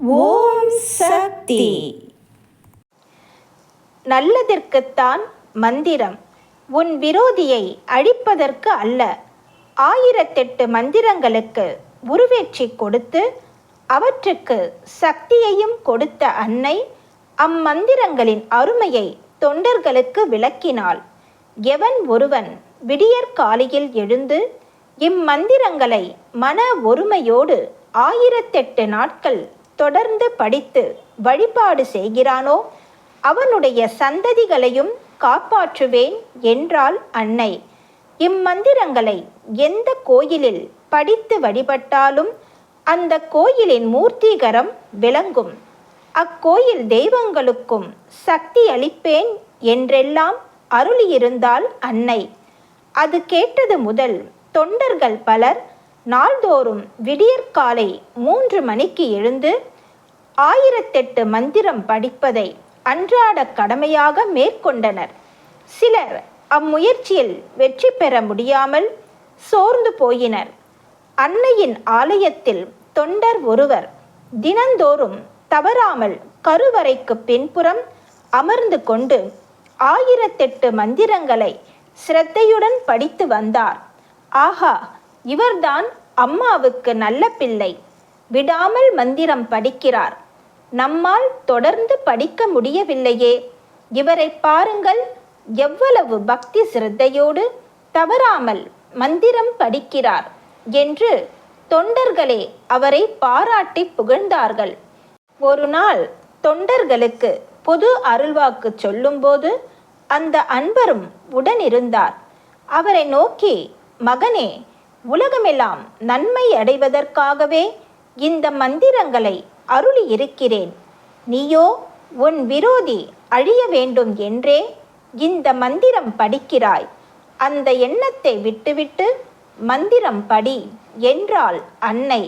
ஓம் சக்தி. நல்லதற்குத்தான் மந்திரம். உன் விரோதியை அழிப்பதற்கு அல்ல. ஆயிரத்தெட்டு மந்திரங்களுக்கு உருவேற்றி கொடுத்து அவற்றுக்கு சக்தியையும் கொடுத்த அன்னை அம்மந்திரங்களின் அருமையை தொண்டர்களுக்கு விளக்கினாள். எவன் ஒருவன் விடியற்காலையில் எழுந்து இம்மந்திரங்களை மன ஒருமையோடு ஆயிரத்தெட்டு நாட்கள் தொடர்ந்து படித்து வழிபாடு செய்கிறானோ அவனுடைய சந்ததிகளையும் காப்பாற்றுவேன் என்றாள் அன்னை. இம்மந்திரங்களை எந்த கோயிலில் படித்து வழிபட்டாலும் அந்த கோயிலின் மூர்த்திகரம் விளங்கும். அக்கோயில் தெய்வங்களுக்கும் சக்தி அளிப்பேன் என்றெல்லாம் அருளியிருந்தாள் அன்னை. அது கேட்டது முதல் தொண்டர்கள் பலர் நாள்தோறும் விடியற்காலை மூன்று மணிக்கு எழுந்து ஆயிரத்தெட்டு மந்திரம் படிப்பதை அன்றாட கடமையாக மேற்கொண்டனர். சிலர் அம்முயற்சியில் வெற்றி பெற முடியாமல் சோர்ந்து போயினர். அன்னையின் ஆலயத்தில் தொண்டர் ஒருவர் தினந்தோறும் தவறாமல் கருவறைக்கு பின்புறம் அமர்ந்து கொண்டு ஆயிரத்தெட்டு மந்திரங்களை சிரத்தையுடன் படித்து வந்தார். ஆஹா இவர்தான் அம்மாவுக்கு நல்ல பிள்ளை. விடாமல் மந்திரம் படிக்கிறார். நம்மால் தொடர்ந்து படிக்க முடியவில்லையே. இவரை பாருங்கள் எவ்வளவு பக்தி சிரத்தையோடு தவறாமல் மந்திரம் படிக்கிறார் என்று தொண்டர்களே அவரை பாராட்டி புகழ்ந்தார்கள். ஒரு நாள் தொண்டர்களுக்கு பொது அருள்வாக்கு சொல்லும்போது அந்த அன்பரும் உடனிருந்தார். அவரை நோக்கி மகனே உலகமெல்லாம் நன்மை அடைவதற்காகவே இந்த மந்திரங்களை அருளி இருக்கிறேன் நீயோ உன் விரோதி அழிய வேண்டும் என்றே இந்த மந்திரம் படிக்கிறாய். அந்த எண்ணத்தை விட்டுவிட்டு மந்திரம் படி என்றாள் அன்னை.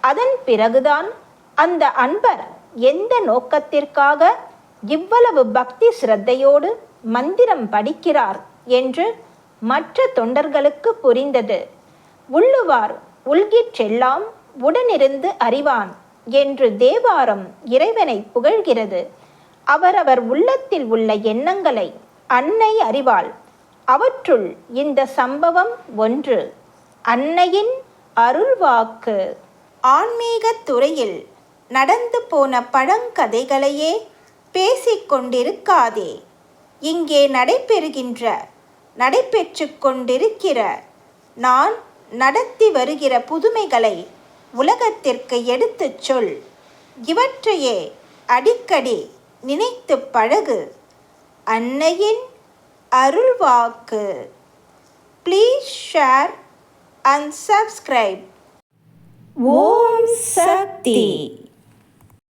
அதன் பிறகுதான் அந்த அன்பர் எந்த நோக்கத்திற்காக இவ்வளவு பக்தி சிரத்தையோடு மந்திரம் படிக்கிறார் என்று மற்ற தொண்டர்களுக்கு புரிந்தது. உள்ளுவார் உள்கிச் செல்லாம் உடனிருந்து அறிவான் என்று தேவாரம் இறைவனை புகழ்கிறது. அவரவர் உள்ளத்தில் உள்ள எண்ணங்களை அன்னை அறிவாள். அவற்றுள் இந்த சம்பவம் ஒன்று. அன்னையின் அருள்வாக்கு. ஆன்மீகத் துறையில் நடந்து போன பழங்கதைகளையே பேசிக்கொண்டிருக்காதே இங்கே நடைபெறுகின்ற நடைபெற்று கொண்டிருக்கிற நான் நடத்தி வருகிற புதுமைகளை உலகத்திற்கு எடுத்துச் சொல். இவற்றையே அடிக்கடி நினைத்து பழகு. அன்னையின் அருள்வாக்கு. Please share and subscribe Om Shakti.